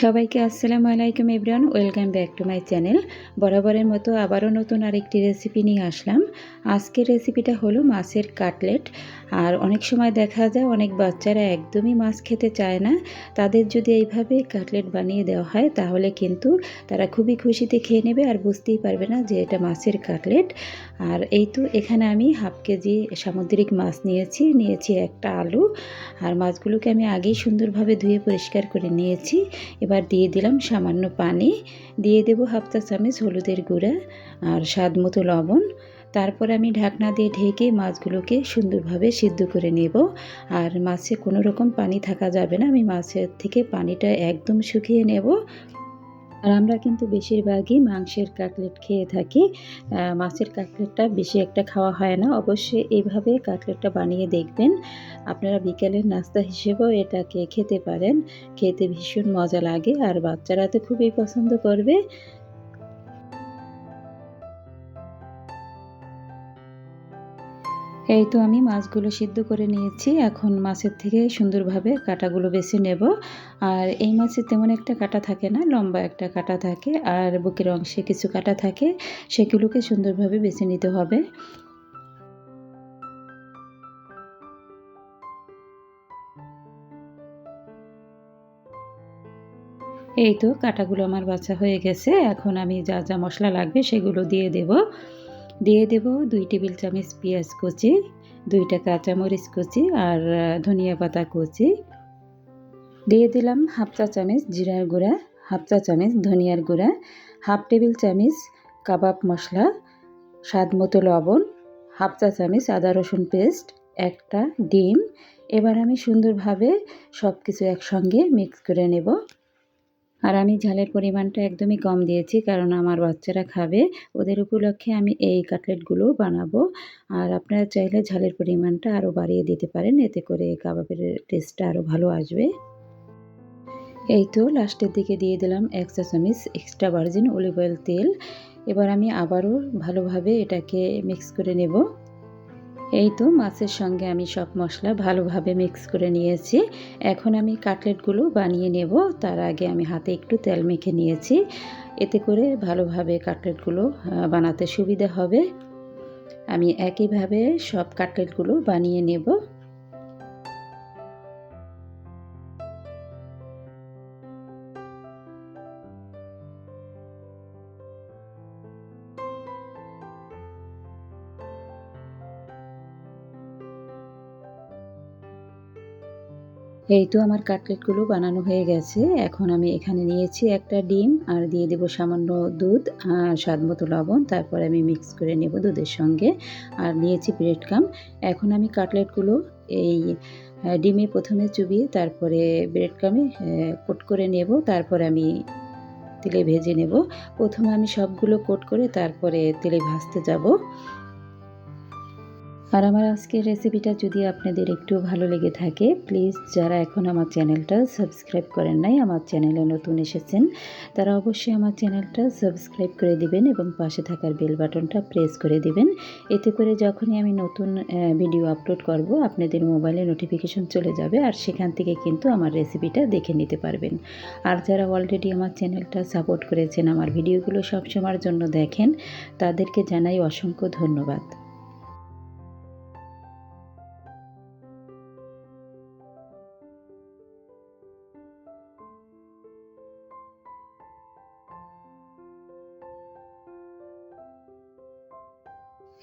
সবাইকে আসসালামু আলাইকুম everyone welcome back to my channel. বরাবরের মতো আবারও নতুন আরেকটি রেসিপি নিয়ে আসলাম। আজকের রেসিপিটা হলো মাছের কাটলেট। আর অনেক সময় দেখা যায় অনেক বাচ্চারা একদমই মাছ খেতে চায় না। তাদের যদি এইভাবে কাটলেট বানিয়ে দেওয়া হয়, তাহলে কিন্তু তারা খুবই খুশিতে খেয়ে নেবে আর বুঝতেই পারবে না যে এটা মাছের কাটলেট। আর এই তো এখানে আমি হাফ কেজি সামুদ্রিক মাছ নিয়েছি নিয়েছি একটা আলু। আর মাছগুলোকে আমি আগেই সুন্দরভাবে ধুয়ে পরিষ্কার করে নিয়েছি। এবার দিয়ে দিলাম সামান্য পানি। দিয়ে দেব হাফ চা চামচ হলুদের গুঁড়া আর স্বাদ মতো লবণ। তারপর আমি ঢাকনা দিয়ে ঢেকে মাছগুলোকে সুন্দরভাবে সিদ্ধ করে নেব। আর মাছে কোনো রকম পানি থাকা যাবে না। আমি মাছের থেকে পানিটা একদম শুকিয়ে নেব। আর আমরা কিন্তু বেশিরভাগই মাংসের কাটলেট খেয়ে থাকি। মাছের কাটলেটটা বেশি একটা খাওয়া হয় না। অবশ্যই এইভাবে কাটলেটটা বানিয়ে দেখবেন। আপনারা বিকেলের নাস্তা হিসেবেও এটাকে খেতে পারেন। খেতে ভীষণ মজা লাগে। আর বাচ্চারা তো খুবই পছন্দ করবে। এই তো আমি মাছগুলো সিদ্ধ করে নিয়েছি। এখন মাছের থেকে সুন্দরভাবে কাটাগুলো বেছে নেব। আর এই মাছের তেমন একটা কাটা থাকে না, লম্বা একটা কাটা থাকে, আর বুকের অংশে কিছু কাটা থাকে, সেগুলোকে সুন্দরভাবে বেছে নিতে হবে। এই তো কাটাগুলো আমার বাচ্চা হয়ে গেছে। এখন আমি যা যা মশলা লাগবে সেগুলো দিয়ে দেব। দিয়ে দেব দুই টেবিল চামচ পেঁয়াজ কুচি, দুইটা কাঁচামরিচ কুচি আর ধনিয়া পাতা কুচি। দিয়ে দিলাম হাফ চা চামচ জিরার গুঁড়া, হাফ চা চামচ ধনিয়ার গুঁড়া, হাফ টেবিল চামচ কাবাব মশলা, স্বাদ মতো লবণ, হাফ চা চামচ আদা রসুন পেস্ট, একটা ডিম। এবার আমি সুন্দরভাবে সব কিছু একসঙ্গে মিক্স করে নেব। আর আমি ঝালের পরিমাণটা একদমই কম দিয়েছি, কারণ আমার বাচ্চারা খাবে। ওদের উপলক্ষে আমি এই কাটলেটগুলো বানাবো। আর আপনারা চাইলে ঝালের পরিমাণটা আরও বাড়িয়ে দিতে পারেন, এতে করে কাবাবের টেস্টটা আরও ভালো আসবে। এই তো লাস্টের দিকে দিয়ে দিলাম এক চা চামিচ এক্সট্রা ভার্জিন অলিভ অয়েল তেল। এবার আমি আবারও ভালোভাবে এটাকে মিক্স করে নেব। এই তো মাছের সঙ্গে আমি সব মশলা ভালোভাবে মিক্স করে নিয়েছি। এখন আমি কাটলেটগুলো বানিয়ে নেব। তার আগে আমি হাতে একটু তেল মেখে নিয়েছি। এতে করে ভালোভাবে কাটলেটগুলো বানাতে সুবিধা হবে। আমি একইভাবে সব কাটলেটগুলো বানিয়ে নেব। এই তো আমার কাটলেটগুলো বানানো হয়ে গেছে। এখন আমি এখানে নিয়েছি একটা ডিম আর দিয়ে দেব সামান্য দুধ আর স্বাদ মতো লবণ। তারপরে আমি মিক্স করে নেব দুধের সঙ্গে আর নিয়েছি ব্রেড কাম এখন আমি কাটলেটগুলো এই ডিমে প্রথমে চুবিয়ে তারপরে ব্রেড কামে কোট করে নেব। তারপরে আমি তেলে ভেজে নেব। প্রথমে আমি সবগুলো কোট করে তারপরে তেলে ভাজতে যাব। আর আমার আজকের রেসিপিটা যদি আপনাদের একটু ভালো লেগে থাকে প্লিজ যারা এখন আমার চ্যানেলটা সাবস্ক্রাইব করেন নাই, আমার চ্যানেলে নতুন এসেছেন, তারা অবশ্যই আমার চ্যানেলটা সাবস্ক্রাইব করে দিবেন এবং পাশে থাকার বেল বাটনটা প্রেস করে দিবেন। এতে করে যখনই আমি নতুন ভিডিও আপলোড করব, আপনাদের মোবাইলে নোটিফিকেশন চলে যাবে আর সেখান থেকে কিন্তু আমার রেসিপিটা দেখে নিতে পারবেন। আর যারা অলরেডি আমার চ্যানেলটা সাপোর্ট করেছেন, আমার ভিডিওগুলো সবসময়ের জন্য দেখেন, তাদেরকে জানাই অসংখ্য ধন্যবাদ।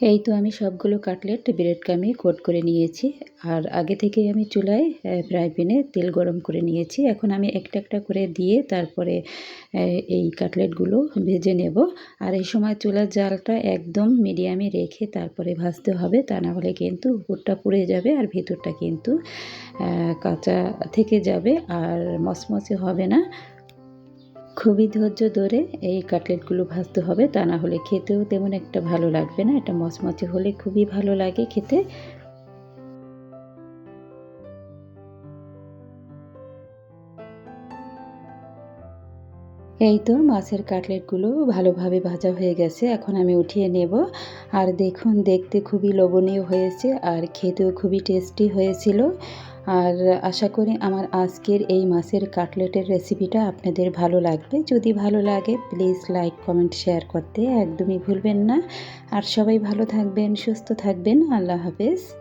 এই তো আমি সবগুলো কাটলেট ব্রেড কামে কোট করে নিয়েছি। আর আগে থেকেই আমি চুলায় ফ্রাই প্যানে তেল গরম করে নিয়েছি। এখন আমি একটা একটা করে দিয়ে তারপরে এই কাটলেটগুলো ভেজে নেব। আর এই সময় চুলার জালটা একদম মিডিয়ামে রেখে তারপরে ভাজতে হবে। তা না হলে কিন্তু উপরটা পুড়ে যাবে আর ভেতরটা কিন্তু কাঁচা থেকে যাবে। আর মচমচে হবে না। খুবই ধৈর্য ধরে এই কাটলেটগুলো ভাজতে হবে। তা না হলে খেতেও তেমন একটা ভালো লাগবে না। এটা মচমচে হলে খুবই ভালো লাগে খেতে। এই তো মাছের কাটলেটগুলো ভালোভাবে ভাজা হয়ে গেছে। এখন আমি উঠিয়ে নেব। আর দেখুন, দেখতে খুবই লোভনীয় হয়েছে। আর খেতেও খুবই টেস্টি হয়েছিল। আর আশা করি আমার আজকের এই মাছের কাটলেটের রেসিপিটা আপনাদের ভালো লাগবে। যদি ভালো লাগে প্লিজ লাইক কমেন্ট শেয়ার করতে একদমই ভুলবেন না। আর সবাই ভালো থাকবেন, সুস্থ থাকবেন। আল্লাহ হাফেজ।